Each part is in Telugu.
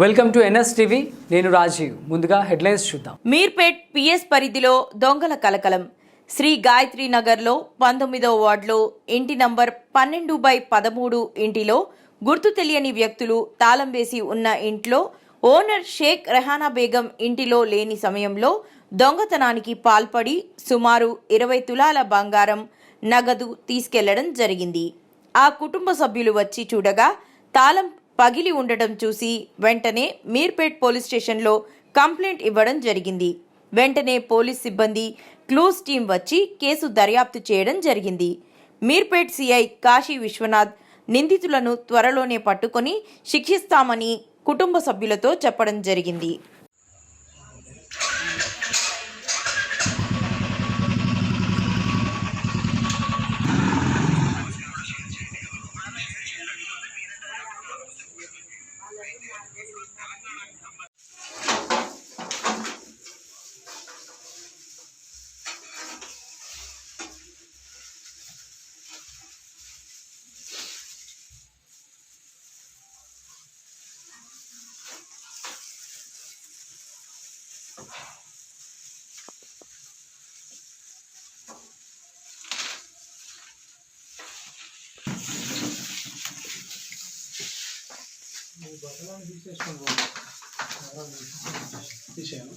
వెల్కమ్ టు ఎన్ఎస్ టీవీ నేను రాజీవ్. ముందుగా హెడ్లైన్స్ చూద్దాం. మీర్పేట్ పిఎస్ పరిధిలో దొంగల కలకలం. శ్రీ గాయత్రి నగర్లో పంతొమ్మిదో వార్డులో ఇంటి నంబర్ పన్నెండు బై పదమూడు ఇంటిలో గుర్తు తెలియని వ్యక్తులు తాళం వేసి ఉన్న ఇంట్లో ఓనర్ షేక్ రెహానా బేగం ఇంటిలో లేని సమయంలో దొంగతనానికి పాల్పడి సుమారు ఇరవై తులాల బంగారం నగదు తీసుకెళ్ళడం జరిగింది. ఆ కుటుంబ సభ్యులు వచ్చి చూడగా తాళం పగిలి ఉండటం చూసి వెంటనే మీర్పేట్ పోలీస్ స్టేషన్లో కంప్లైంట్ ఇవ్వడం జరిగింది. వెంటనే పోలీస్ సిబ్బంది క్లూస్ టీం వచ్చి కేసు దర్యాప్తు చేయడం జరిగింది. మీర్పేట్ సిఐ కాశీ విశ్వనాథ్ నిందితులను త్వరలోనే పట్టుకొని శిక్షిస్తామని కుటుంబ సభ్యులతో చెప్పడం జరిగింది. తీసేయను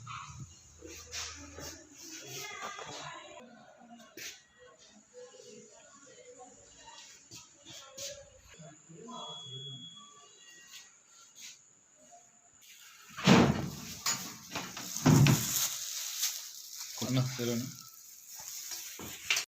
no, cero no.